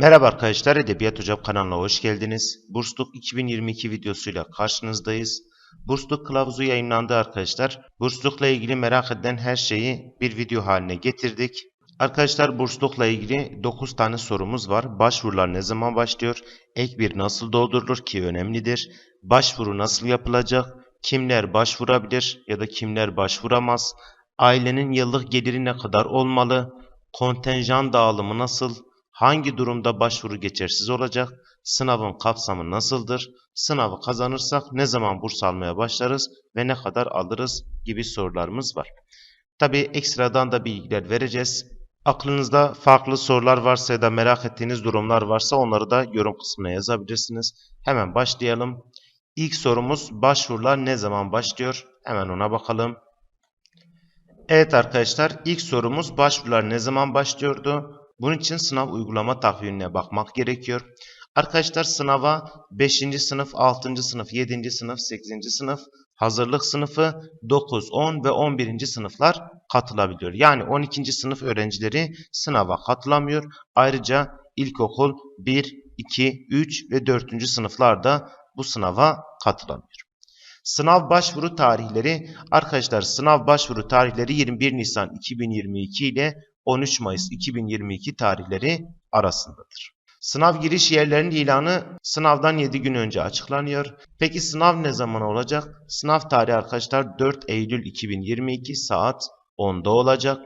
Merhaba arkadaşlar, Edebiyat Hocam kanalına hoş geldiniz. Bursluk 2022 videosuyla karşınızdayız. Bursluk kılavuzu yayınlandı arkadaşlar. Burslukla ilgili merak edilen her şeyi bir video haline getirdik. Arkadaşlar burslukla ilgili 9 tane sorumuz var. Başvurular ne zaman başlıyor? Ek bir nasıl doldurulur ki önemlidir. Başvuru nasıl yapılacak? Kimler başvurabilir ya da kimler başvuramaz? Ailenin yıllık geliri ne kadar olmalı? Kontenjan dağılımı nasıl? Hangi durumda başvuru geçersiz olacak? Sınavın kapsamı nasıldır? Sınavı kazanırsak ne zaman burs almaya başlarız ve ne kadar alırız gibi sorularımız var. Tabi ekstradan da bilgiler vereceğiz. Aklınızda farklı sorular varsa ya da merak ettiğiniz durumlar varsa onları da yorum kısmına yazabilirsiniz. Hemen başlayalım. İlk sorumuz başvurular ne zaman başlıyor? Hemen ona bakalım. Evet arkadaşlar ilk sorumuz başvurular ne zaman başlıyordu? Bunun için sınav uygulama takvimine bakmak gerekiyor. Arkadaşlar sınava 5. sınıf, 6. sınıf, 7. sınıf, 8. sınıf, hazırlık sınıfı, 9, 10 ve 11. sınıflar katılabiliyor. Yani 12. sınıf öğrencileri sınava katılamıyor. Ayrıca ilkokul 1, 2, 3 ve 4. sınıflarda bu sınava katılamıyor. Sınav başvuru tarihleri arkadaşlar sınav başvuru tarihleri 21 Nisan 2022 ile 13 Mayıs 2022 tarihleri arasındadır. Sınav giriş yerlerinin ilanı sınavdan 7 gün önce açıklanıyor. Peki sınav ne zaman olacak? Sınav tarihi arkadaşlar 4 Eylül 2022 saat 10'da olacak.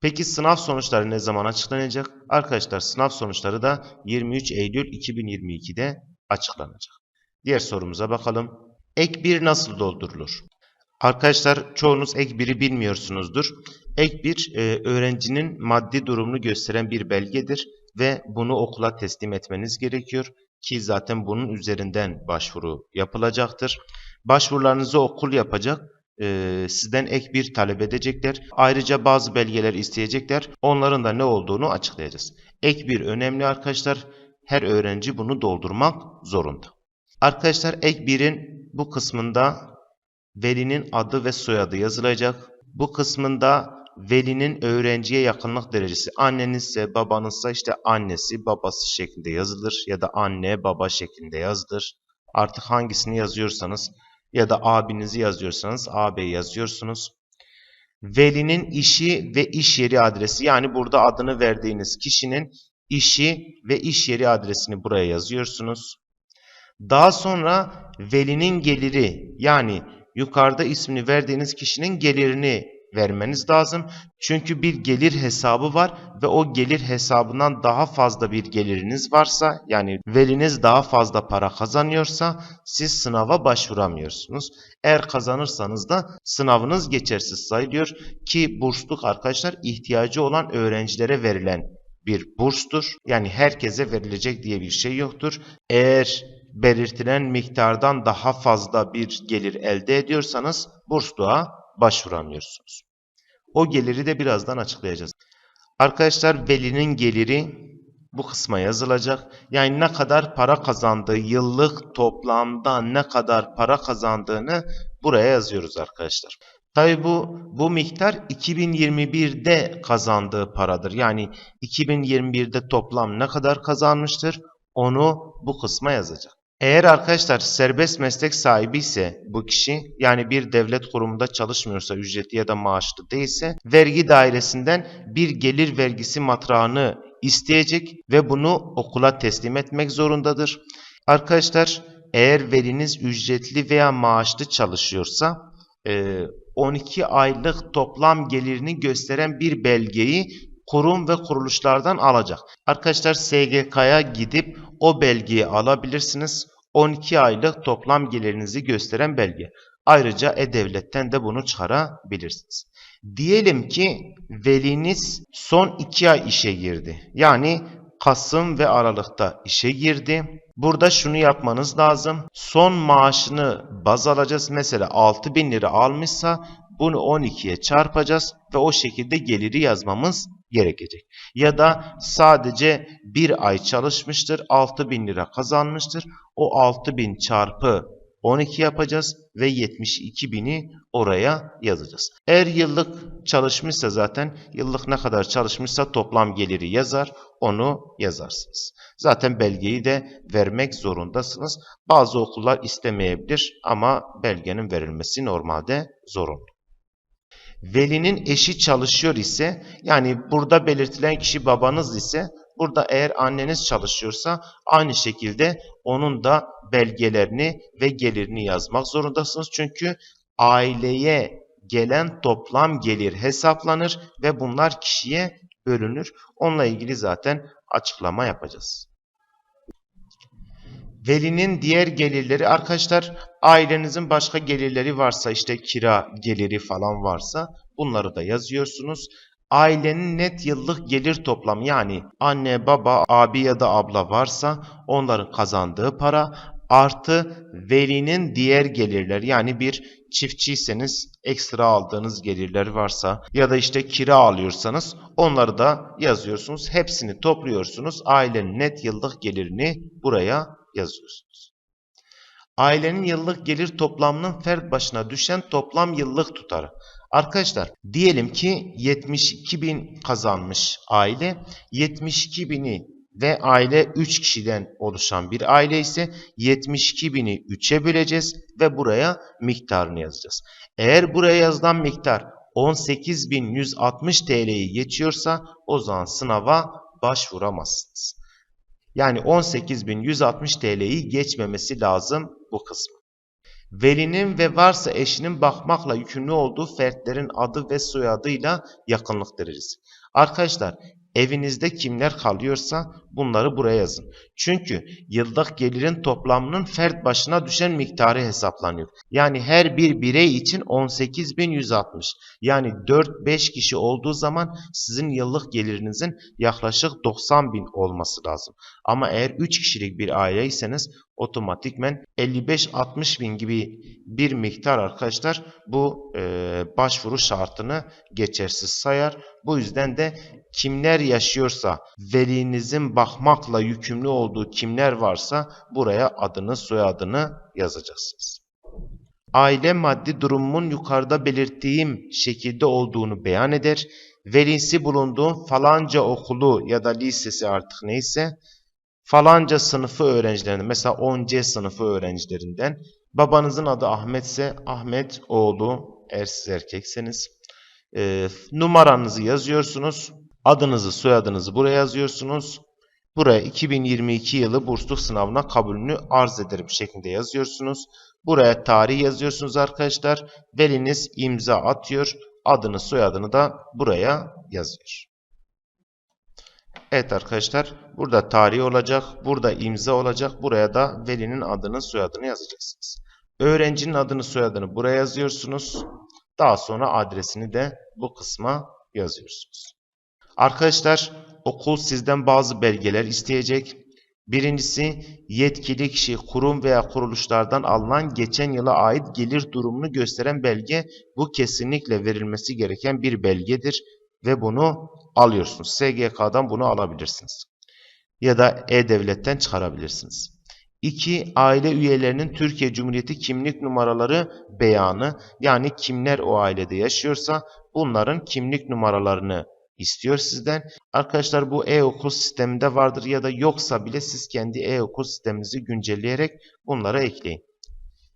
Peki sınav sonuçları ne zaman açıklanacak? Arkadaşlar sınav sonuçları da 23 Eylül 2022'de açıklanacak. Diğer sorumuza bakalım. Ek 1 nasıl doldurulur? Arkadaşlar çoğunuz ek 1'i bilmiyorsunuzdur. Ek 1 e, öğrencinin maddi durumunu gösteren bir belgedir ve bunu okula teslim etmeniz gerekiyor ki zaten bunun üzerinden başvuru yapılacaktır. Başvurularınızı okul yapacak. e, sizden ek bir talep edecekler. Ayrıca bazı belgeler isteyecekler. Onların da ne olduğunu açıklayacağız. Ek bir önemli arkadaşlar. Her öğrenci bunu doldurmak zorunda. Arkadaşlar ek 1'in bu kısmında velinin adı ve soyadı yazılacak. Bu kısmında velinin öğrenciye yakınlık derecesi annenizse babanızsa işte annesi babası şeklinde yazılır ya da anne baba şeklinde yazılır. Artık hangisini yazıyorsanız ya da abinizi yazıyorsanız AB yazıyorsunuz. Velinin işi ve iş yeri adresi yani burada adını verdiğiniz kişinin işi ve iş yeri adresini buraya yazıyorsunuz. Daha sonra velinin geliri yani yukarıda ismini verdiğiniz kişinin gelirini vermeniz lazım. Çünkü bir gelir hesabı var ve o gelir hesabından daha fazla bir geliriniz varsa yani veliniz daha fazla para kazanıyorsa siz sınava başvuramıyorsunuz. Eğer kazanırsanız da sınavınız geçersiz sayılıyor ki bursluk arkadaşlar ihtiyacı olan öğrencilere verilen bir burstur. Yani herkese verilecek diye bir şey yoktur. Eğer belirtilen miktardan daha fazla bir gelir elde ediyorsanız bursluğa başvuramıyorsunuz. O geliri de birazdan açıklayacağız. Arkadaşlar velinin geliri bu kısma yazılacak. Yani ne kadar para kazandığı, yıllık toplamda ne kadar para kazandığını buraya yazıyoruz arkadaşlar. Tabi bu bu miktar 2021'de kazandığı paradır. Yani 2021'de toplam ne kadar kazanmıştır onu bu kısma yazacak. Eğer arkadaşlar serbest meslek sahibi ise bu kişi yani bir devlet kurumunda çalışmıyorsa ücretli ya da maaşlı değilse vergi dairesinden bir gelir vergisi matrağını isteyecek ve bunu okula teslim etmek zorundadır. Arkadaşlar eğer veliniz ücretli veya maaşlı çalışıyorsa 12 aylık toplam gelirini gösteren bir belgeyi kurum ve kuruluşlardan alacak. Arkadaşlar SGK'ya gidip o belgeyi alabilirsiniz. 12 aylık toplam gelirinizi gösteren belge. Ayrıca E-Devlet'ten de bunu çıkarabilirsiniz. Diyelim ki veliniz son 2 ay işe girdi. Yani Kasım ve Aralık'ta işe girdi. Burada şunu yapmanız lazım. Son maaşını baz alacağız. Mesela 6000 lira almışsa bunu 12'ye çarpacağız ve o şekilde geliri yazmamız gerekecek. Ya da sadece bir ay çalışmıştır, 6000 lira kazanmıştır. O 6000 çarpı 12 yapacağız ve 72 bini oraya yazacağız. Eğer yıllık çalışmışsa zaten yıllık ne kadar çalışmışsa toplam geliri yazar onu yazarsınız. Zaten belgeyi de vermek zorundasınız. Bazı okullar istemeyebilir ama belgenin verilmesi normalde zorunlu. Velinin eşi çalışıyor ise yani burada belirtilen kişi babanız ise burada eğer anneniz çalışıyorsa aynı şekilde onun da belgelerini ve gelirini yazmak zorundasınız. Çünkü aileye gelen toplam gelir hesaplanır ve bunlar kişiye bölünür. Onunla ilgili zaten açıklama yapacağız. Velinin diğer gelirleri arkadaşlar ailenizin başka gelirleri varsa işte kira geliri falan varsa bunları da yazıyorsunuz. Ailenin net yıllık gelir toplamı yani anne baba abi ya da abla varsa onların kazandığı para artı velinin diğer gelirler yani bir çiftçiyseniz ekstra aldığınız gelirler varsa ya da işte kira alıyorsanız onları da yazıyorsunuz. Hepsini topluyorsunuz. Ailenin net yıllık gelirini buraya yazıyorsunuz. Ailenin yıllık gelir toplamının fert başına düşen toplam yıllık tutarı. Arkadaşlar diyelim ki 72 bin kazanmış aile. 72 bini ve aile 3 kişiden oluşan bir aile ise 72 bini 3'e böleceğiz ve buraya miktarını yazacağız. Eğer buraya yazılan miktar 18.160 TL'yi geçiyorsa o zaman sınava başvuramazsınız. Yani 18.160 TL'yi geçmemesi lazım bu kısmı. Velinin ve varsa eşinin bakmakla yükümlü olduğu fertlerin adı ve soyadıyla yakınlık derecesi. Arkadaşlar evinizde kimler kalıyorsa bunları buraya yazın. Çünkü yıllık gelirin toplamının fert başına düşen miktarı hesaplanıyor. Yani her bir birey için 18.160. Yani 4-5 kişi olduğu zaman sizin yıllık gelirinizin yaklaşık 90.000 olması lazım. Ama eğer 3 kişilik bir aileyseniz otomatikmen 55-60 bin gibi bir miktar arkadaşlar bu e, başvuru şartını geçersiz sayar. Bu yüzden de kimler yaşıyorsa velinizin bakmakla yükümlü olduğu kimler varsa buraya adını soyadını yazacaksınız. Aile maddi durumun yukarıda belirttiğim şekilde olduğunu beyan eder. Velisi bulunduğu falanca okulu ya da lisesi artık neyse falanca sınıfı öğrencilerinden mesela 10C sınıfı öğrencilerinden babanızın adı Ahmet ise Ahmet oğlu eğer siz erkekseniz e, numaranızı yazıyorsunuz adınızı soyadınızı buraya yazıyorsunuz buraya 2022 yılı bursluluk sınavına kabulünü arz ederim şeklinde yazıyorsunuz buraya tarih yazıyorsunuz arkadaşlar veliniz imza atıyor adını soyadını da buraya yazıyor Evet arkadaşlar burada tarih olacak, burada imza olacak, buraya da velinin adını soyadını yazacaksınız. Öğrencinin adını soyadını buraya yazıyorsunuz. Daha sonra adresini de bu kısma yazıyorsunuz. Arkadaşlar okul sizden bazı belgeler isteyecek. Birincisi yetkili kişi kurum veya kuruluşlardan alınan geçen yıla ait gelir durumunu gösteren belge bu kesinlikle verilmesi gereken bir belgedir ve bunu alıyorsunuz. SGK'dan bunu alabilirsiniz. Ya da E-Devlet'ten çıkarabilirsiniz. 2. Aile üyelerinin Türkiye Cumhuriyeti kimlik numaraları beyanı yani kimler o ailede yaşıyorsa bunların kimlik numaralarını istiyor sizden. Arkadaşlar bu e-okul sisteminde vardır ya da yoksa bile siz kendi e-okul sisteminizi güncelleyerek bunlara ekleyin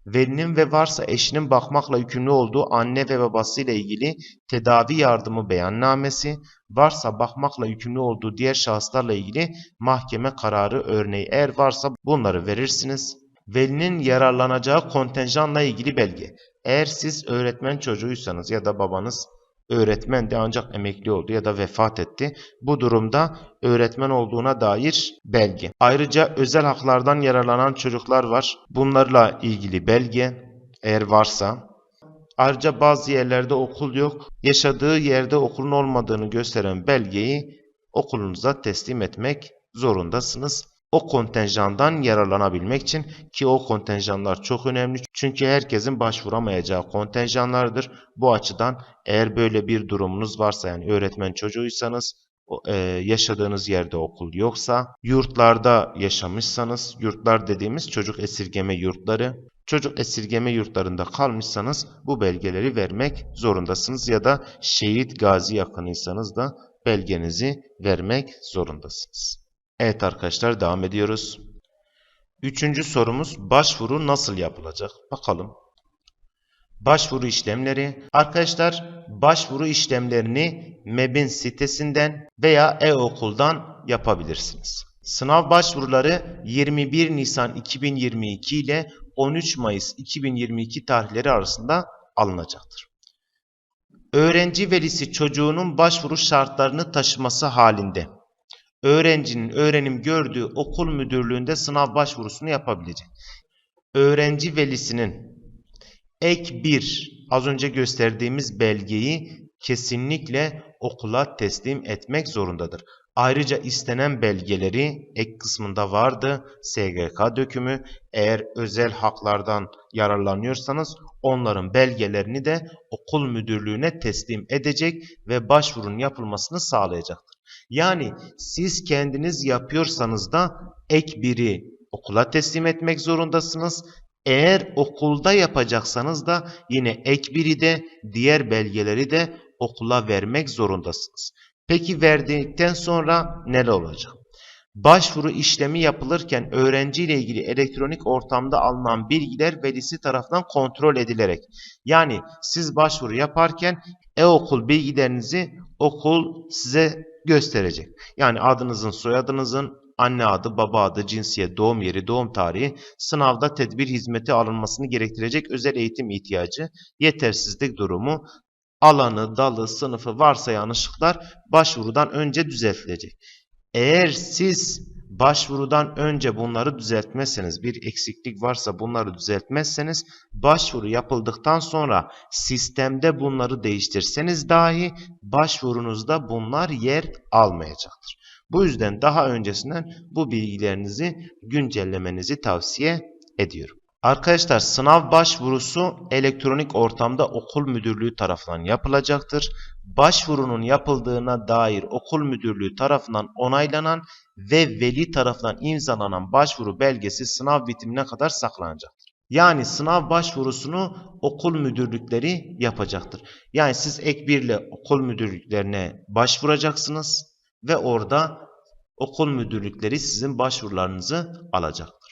velinin ve varsa eşinin bakmakla yükümlü olduğu anne ve babası ile ilgili tedavi yardımı beyannamesi, varsa bakmakla yükümlü olduğu diğer şahıslarla ilgili mahkeme kararı örneği eğer varsa bunları verirsiniz. Velinin yararlanacağı kontenjanla ilgili belge. Eğer siz öğretmen çocuğuysanız ya da babanız öğretmen de ancak emekli oldu ya da vefat etti. Bu durumda öğretmen olduğuna dair belge. Ayrıca özel haklardan yararlanan çocuklar var. Bunlarla ilgili belge eğer varsa. Ayrıca bazı yerlerde okul yok. Yaşadığı yerde okulun olmadığını gösteren belgeyi okulunuza teslim etmek zorundasınız o kontenjandan yararlanabilmek için ki o kontenjanlar çok önemli. Çünkü herkesin başvuramayacağı kontenjanlardır. Bu açıdan eğer böyle bir durumunuz varsa yani öğretmen çocuğuysanız e, yaşadığınız yerde okul yoksa, yurtlarda yaşamışsanız, yurtlar dediğimiz çocuk esirgeme yurtları, çocuk esirgeme yurtlarında kalmışsanız bu belgeleri vermek zorundasınız ya da şehit gazi yakınıysanız da belgenizi vermek zorundasınız. Evet arkadaşlar devam ediyoruz. Üçüncü sorumuz başvuru nasıl yapılacak? Bakalım. Başvuru işlemleri. Arkadaşlar başvuru işlemlerini MEB'in sitesinden veya e-okuldan yapabilirsiniz. Sınav başvuruları 21 Nisan 2022 ile 13 Mayıs 2022 tarihleri arasında alınacaktır. Öğrenci velisi çocuğunun başvuru şartlarını taşıması halinde öğrencinin öğrenim gördüğü okul müdürlüğünde sınav başvurusunu yapabilecek. Öğrenci velisinin ek 1 az önce gösterdiğimiz belgeyi kesinlikle okula teslim etmek zorundadır. Ayrıca istenen belgeleri ek kısmında vardı. SGK dökümü. Eğer özel haklardan yararlanıyorsanız onların belgelerini de okul müdürlüğüne teslim edecek ve başvurun yapılmasını sağlayacaktır. Yani siz kendiniz yapıyorsanız da ek biri okula teslim etmek zorundasınız. Eğer okulda yapacaksanız da yine ek biri de diğer belgeleri de okula vermek zorundasınız. Peki verdikten sonra neler olacak? Başvuru işlemi yapılırken öğrenci ile ilgili elektronik ortamda alınan bilgiler velisi tarafından kontrol edilerek yani siz başvuru yaparken e-okul bilgilerinizi okul size gösterecek. Yani adınızın, soyadınızın, anne adı, baba adı, cinsiyet, doğum yeri, doğum tarihi, sınavda tedbir hizmeti alınmasını gerektirecek özel eğitim ihtiyacı, yetersizlik durumu, alanı, dalı, sınıfı varsa yanlışlıklar başvurudan önce düzeltilecek. Eğer siz başvurudan önce bunları düzeltmezseniz, bir eksiklik varsa bunları düzeltmezseniz, başvuru yapıldıktan sonra sistemde bunları değiştirseniz dahi başvurunuzda bunlar yer almayacaktır. Bu yüzden daha öncesinden bu bilgilerinizi güncellemenizi tavsiye ediyorum. Arkadaşlar sınav başvurusu elektronik ortamda okul müdürlüğü tarafından yapılacaktır. Başvurunun yapıldığına dair okul müdürlüğü tarafından onaylanan ve veli tarafından imzalanan başvuru belgesi sınav bitimine kadar saklanacaktır. Yani sınav başvurusunu okul müdürlükleri yapacaktır. Yani siz ek bir ile okul müdürlüklerine başvuracaksınız ve orada okul müdürlükleri sizin başvurularınızı alacaktır.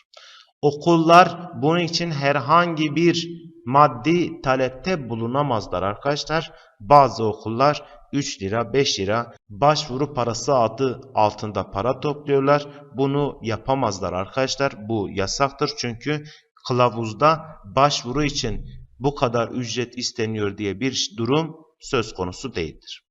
Okullar bunun için herhangi bir maddi talepte bulunamazlar arkadaşlar. Bazı okullar 3 lira 5 lira başvuru parası adı altında para topluyorlar. Bunu yapamazlar arkadaşlar. Bu yasaktır çünkü kılavuzda başvuru için bu kadar ücret isteniyor diye bir durum söz konusu değildir.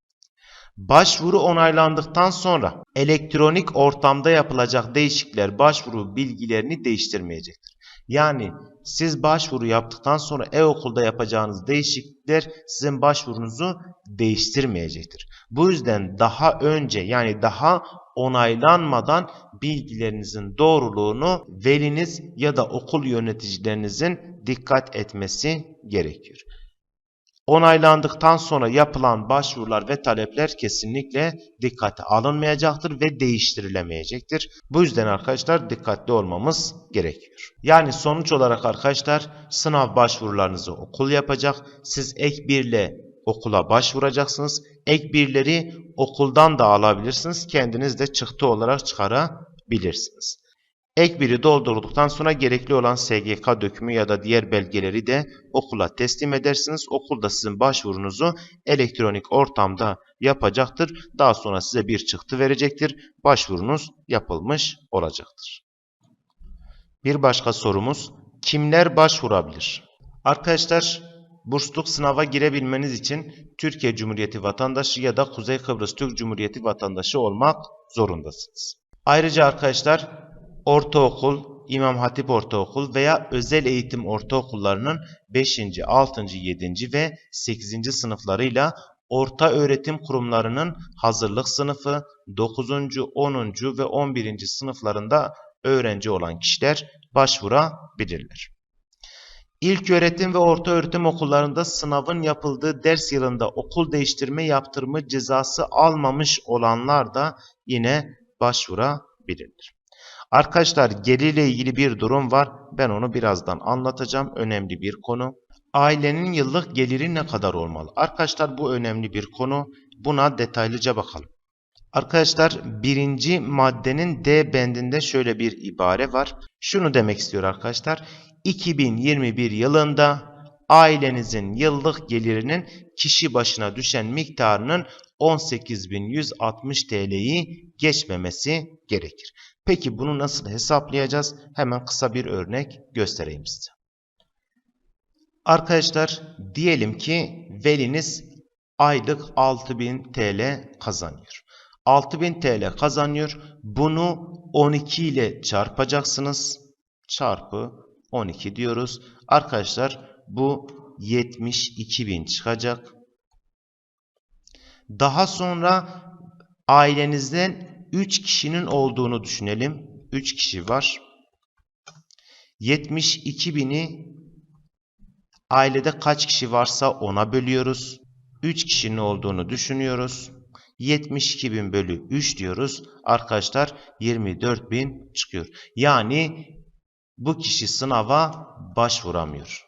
Başvuru onaylandıktan sonra elektronik ortamda yapılacak değişiklikler başvuru bilgilerini değiştirmeyecektir. Yani siz başvuru yaptıktan sonra e-okulda yapacağınız değişiklikler sizin başvurunuzu değiştirmeyecektir. Bu yüzden daha önce yani daha onaylanmadan bilgilerinizin doğruluğunu veliniz ya da okul yöneticilerinizin dikkat etmesi gerekiyor. Onaylandıktan sonra yapılan başvurular ve talepler kesinlikle dikkate alınmayacaktır ve değiştirilemeyecektir. Bu yüzden arkadaşlar dikkatli olmamız gerekiyor. Yani sonuç olarak arkadaşlar sınav başvurularınızı okul yapacak. Siz ek 1 ile okula başvuracaksınız. Ek birleri okuldan da alabilirsiniz. Kendiniz de çıktı olarak çıkarabilirsiniz. Ek biri doldurduktan sonra gerekli olan SGK dökümü ya da diğer belgeleri de okula teslim edersiniz. Okul da sizin başvurunuzu elektronik ortamda yapacaktır. Daha sonra size bir çıktı verecektir. Başvurunuz yapılmış olacaktır. Bir başka sorumuz kimler başvurabilir? Arkadaşlar bursluluk sınava girebilmeniz için Türkiye Cumhuriyeti vatandaşı ya da Kuzey Kıbrıs Türk Cumhuriyeti vatandaşı olmak zorundasınız. Ayrıca arkadaşlar ortaokul, İmam Hatip Ortaokul veya özel eğitim ortaokullarının 5. 6. 7. ve 8. sınıflarıyla orta öğretim kurumlarının hazırlık sınıfı 9. 10. ve 11. sınıflarında öğrenci olan kişiler başvurabilirler. İlk öğretim ve orta öğretim okullarında sınavın yapıldığı ders yılında okul değiştirme yaptırımı cezası almamış olanlar da yine başvurabilirler. Arkadaşlar gelirle ilgili bir durum var. Ben onu birazdan anlatacağım. Önemli bir konu. Ailenin yıllık geliri ne kadar olmalı? Arkadaşlar bu önemli bir konu. Buna detaylıca bakalım. Arkadaşlar birinci maddenin D bendinde şöyle bir ibare var. Şunu demek istiyor arkadaşlar. 2021 yılında ailenizin yıllık gelirinin kişi başına düşen miktarının 18.160 TL'yi geçmemesi gerekir. Peki bunu nasıl hesaplayacağız? Hemen kısa bir örnek göstereyim size. Arkadaşlar diyelim ki veliniz aylık 6000 TL kazanıyor. 6000 TL kazanıyor. Bunu 12 ile çarpacaksınız. Çarpı 12 diyoruz. Arkadaşlar bu 72.000 çıkacak. Daha sonra ailenizden 3 kişinin olduğunu düşünelim. 3 kişi var. 72.000'i ailede kaç kişi varsa ona bölüyoruz. 3 kişinin olduğunu düşünüyoruz. 72.000 bölü 3 diyoruz. Arkadaşlar 24.000 çıkıyor. Yani bu kişi sınava başvuramıyor.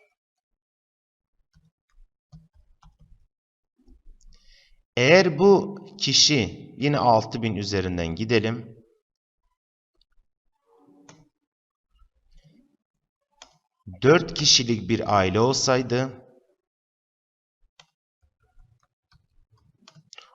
Eğer bu kişi yine 6000 üzerinden gidelim. Dört kişilik bir aile olsaydı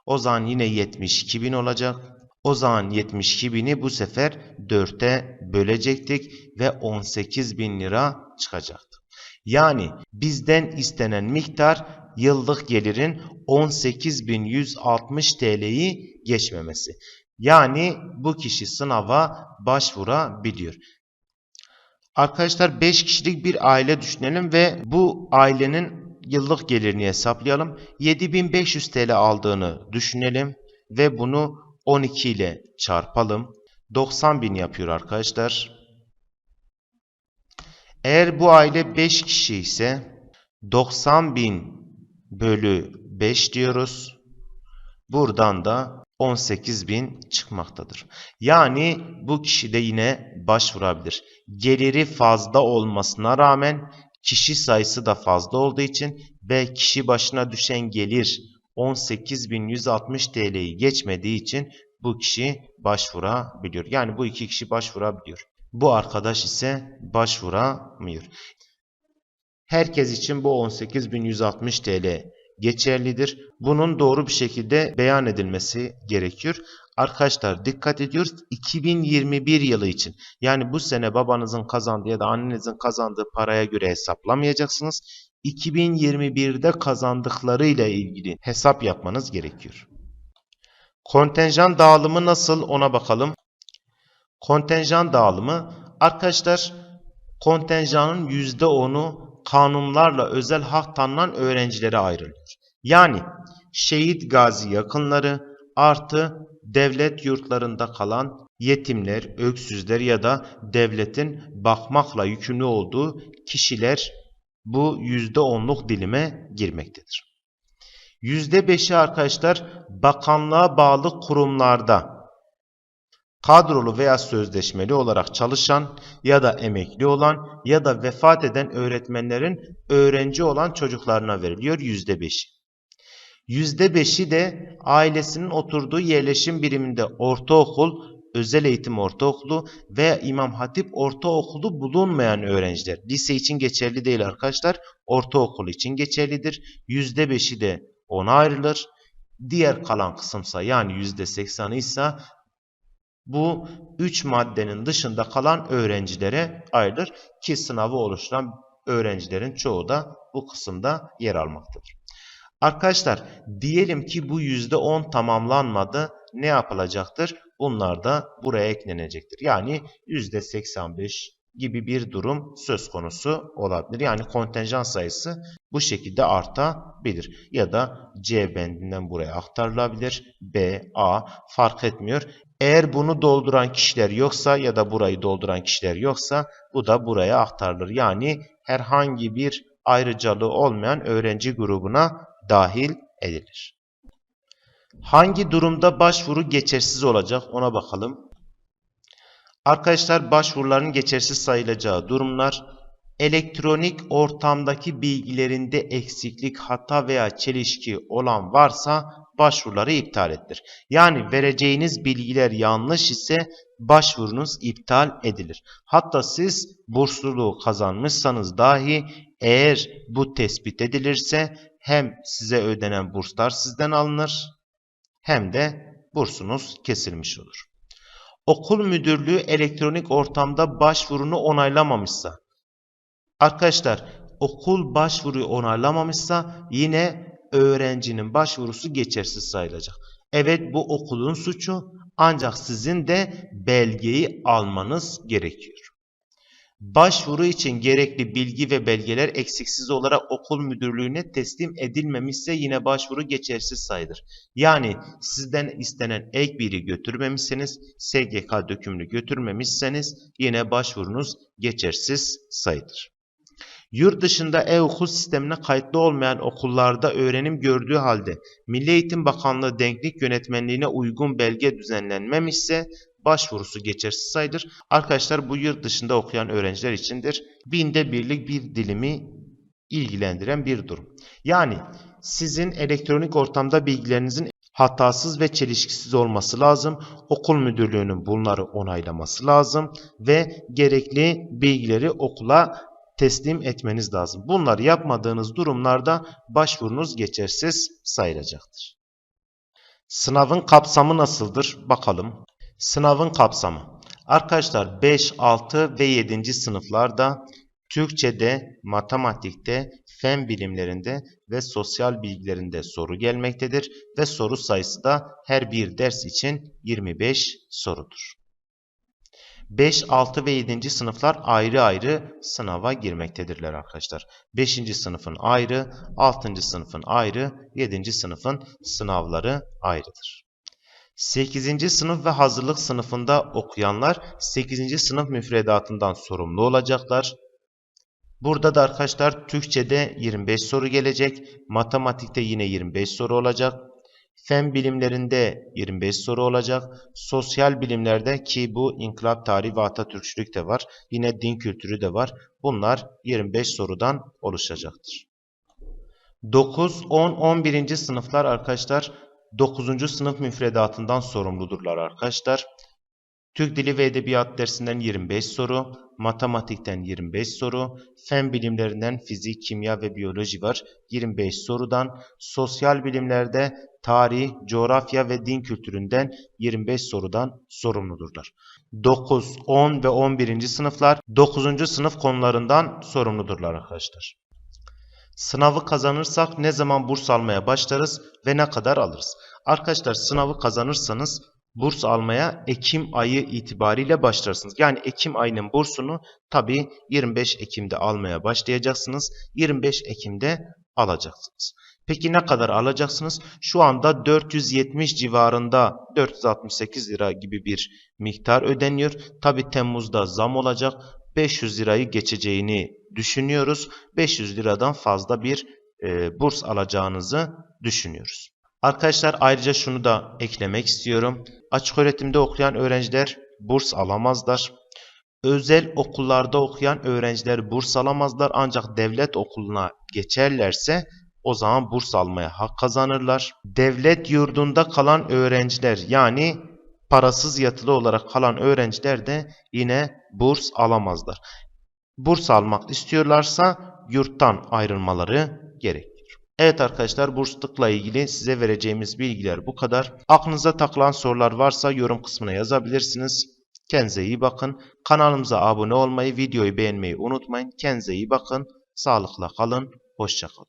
o zaman yine 72 bin olacak. O zaman 72 bini bu sefer 4'e bölecektik ve 18 bin lira çıkacaktı. Yani bizden istenen miktar yıllık gelirin 18.160 TL'yi geçmemesi. Yani bu kişi sınava başvurabiliyor. Arkadaşlar 5 kişilik bir aile düşünelim ve bu ailenin yıllık gelirini hesaplayalım. 7500 TL aldığını düşünelim ve bunu 12 ile çarpalım. 90.000 yapıyor arkadaşlar. Eğer bu aile 5 kişi ise 90.000 bölü 5 diyoruz. Buradan da 18.000 çıkmaktadır. Yani bu kişi de yine başvurabilir. Geliri fazla olmasına rağmen kişi sayısı da fazla olduğu için ve kişi başına düşen gelir 18.160 TL'yi geçmediği için bu kişi başvurabiliyor. Yani bu iki kişi başvurabiliyor. Bu arkadaş ise başvuramıyor. Herkes için bu 18.160 TL geçerlidir. Bunun doğru bir şekilde beyan edilmesi gerekiyor. Arkadaşlar dikkat ediyoruz 2021 yılı için yani bu sene babanızın kazandığı ya da annenizin kazandığı paraya göre hesaplamayacaksınız. 2021'de kazandıklarıyla ilgili hesap yapmanız gerekiyor. Kontenjan dağılımı nasıl ona bakalım. Kontenjan dağılımı arkadaşlar kontenjanın %10'u kanunlarla özel hak tanınan öğrencilere ayrılıyor. Yani şehit gazi yakınları artı devlet yurtlarında kalan yetimler, öksüzler ya da devletin bakmakla yükümlü olduğu kişiler bu %10'luk dilime girmektedir. %5'i arkadaşlar bakanlığa bağlı kurumlarda kadrolu veya sözleşmeli olarak çalışan ya da emekli olan ya da vefat eden öğretmenlerin öğrenci olan çocuklarına veriliyor %5'i. %5'i de ailesinin oturduğu yerleşim biriminde ortaokul, özel eğitim ortaokulu veya İmam Hatip ortaokulu bulunmayan öğrenciler. Lise için geçerli değil arkadaşlar. Ortaokul için geçerlidir. %5'i de ona ayrılır. Diğer kalan kısımsa yani %80'ı ise bu 3 maddenin dışında kalan öğrencilere ayrılır ki sınavı oluşturan öğrencilerin çoğu da bu kısımda yer almaktadır. Arkadaşlar diyelim ki bu %10 tamamlanmadı. Ne yapılacaktır? Bunlar da buraya eklenecektir. Yani %85 gibi bir durum söz konusu olabilir. Yani kontenjan sayısı bu şekilde artabilir. Ya da C bendinden buraya aktarılabilir. B, A fark etmiyor. Eğer bunu dolduran kişiler yoksa ya da burayı dolduran kişiler yoksa bu da buraya aktarılır. Yani herhangi bir ayrıcalığı olmayan öğrenci grubuna dahil edilir. Hangi durumda başvuru geçersiz olacak ona bakalım. Arkadaşlar başvuruların geçersiz sayılacağı durumlar elektronik ortamdaki bilgilerinde eksiklik, hata veya çelişki olan varsa başvuruları iptal ettir. Yani vereceğiniz bilgiler yanlış ise başvurunuz iptal edilir. Hatta siz bursluluğu kazanmışsanız dahi eğer bu tespit edilirse hem size ödenen burslar sizden alınır hem de bursunuz kesilmiş olur. Okul müdürlüğü elektronik ortamda başvurunu onaylamamışsa Arkadaşlar okul başvuruyu onaylamamışsa yine öğrencinin başvurusu geçersiz sayılacak. Evet bu okulun suçu ancak sizin de belgeyi almanız gerekiyor. Başvuru için gerekli bilgi ve belgeler eksiksiz olarak okul müdürlüğüne teslim edilmemişse yine başvuru geçersiz sayılır. Yani sizden istenen ek biri götürmemişseniz, SGK dökümünü götürmemişseniz yine başvurunuz geçersiz sayılır. Yurt dışında e-okul sistemine kayıtlı olmayan okullarda öğrenim gördüğü halde Milli Eğitim Bakanlığı denklik yönetmenliğine uygun belge düzenlenmemişse başvurusu geçersiz sayılır. Arkadaşlar bu yurt dışında okuyan öğrenciler içindir. Binde birlik bir dilimi ilgilendiren bir durum. Yani sizin elektronik ortamda bilgilerinizin hatasız ve çelişkisiz olması lazım. Okul müdürlüğünün bunları onaylaması lazım ve gerekli bilgileri okula teslim etmeniz lazım. Bunları yapmadığınız durumlarda başvurunuz geçersiz sayılacaktır. Sınavın kapsamı nasıldır? Bakalım. Sınavın kapsamı. Arkadaşlar 5, 6 ve 7. sınıflarda Türkçe'de, matematikte, fen bilimlerinde ve sosyal bilgilerinde soru gelmektedir ve soru sayısı da her bir ders için 25 sorudur. 5, 6 ve 7. sınıflar ayrı ayrı sınava girmektedirler arkadaşlar. 5. sınıfın ayrı, 6. sınıfın ayrı, 7. sınıfın sınavları ayrıdır. 8. sınıf ve hazırlık sınıfında okuyanlar 8. sınıf müfredatından sorumlu olacaklar. Burada da arkadaşlar Türkçe'de 25 soru gelecek, matematikte yine 25 soru olacak, Fen bilimlerinde 25 soru olacak. Sosyal bilimlerde ki bu inkılap tarihi ve Atatürkçülük de var. Yine din kültürü de var. Bunlar 25 sorudan oluşacaktır. 9, 10, 11. sınıflar arkadaşlar 9. sınıf müfredatından sorumludurlar arkadaşlar. Türk Dili ve Edebiyat dersinden 25 soru, matematikten 25 soru, fen bilimlerinden fizik, kimya ve biyoloji var 25 sorudan, sosyal bilimlerde tarih, coğrafya ve din kültüründen 25 sorudan sorumludurlar. 9, 10 ve 11. sınıflar 9. sınıf konularından sorumludurlar arkadaşlar. Sınavı kazanırsak ne zaman burs almaya başlarız ve ne kadar alırız? Arkadaşlar sınavı kazanırsanız burs almaya Ekim ayı itibariyle başlarsınız. Yani Ekim ayının bursunu tabi 25 Ekim'de almaya başlayacaksınız. 25 Ekim'de alacaksınız. Peki ne kadar alacaksınız? Şu anda 470 civarında 468 lira gibi bir miktar ödeniyor. Tabi Temmuz'da zam olacak. 500 lirayı geçeceğini düşünüyoruz. 500 liradan fazla bir e, burs alacağınızı düşünüyoruz. Arkadaşlar ayrıca şunu da eklemek istiyorum. Açık öğretimde okuyan öğrenciler burs alamazlar. Özel okullarda okuyan öğrenciler burs alamazlar ancak devlet okuluna geçerlerse o zaman burs almaya hak kazanırlar. Devlet yurdunda kalan öğrenciler yani parasız yatılı olarak kalan öğrenciler de yine burs alamazlar. Burs almak istiyorlarsa yurttan ayrılmaları gerekir. Evet arkadaşlar burslulukla ilgili size vereceğimiz bilgiler bu kadar. Aklınıza takılan sorular varsa yorum kısmına yazabilirsiniz. Kendinize iyi bakın. Kanalımıza abone olmayı, videoyu beğenmeyi unutmayın. Kendinize iyi bakın. Sağlıkla kalın. Hoşçakalın.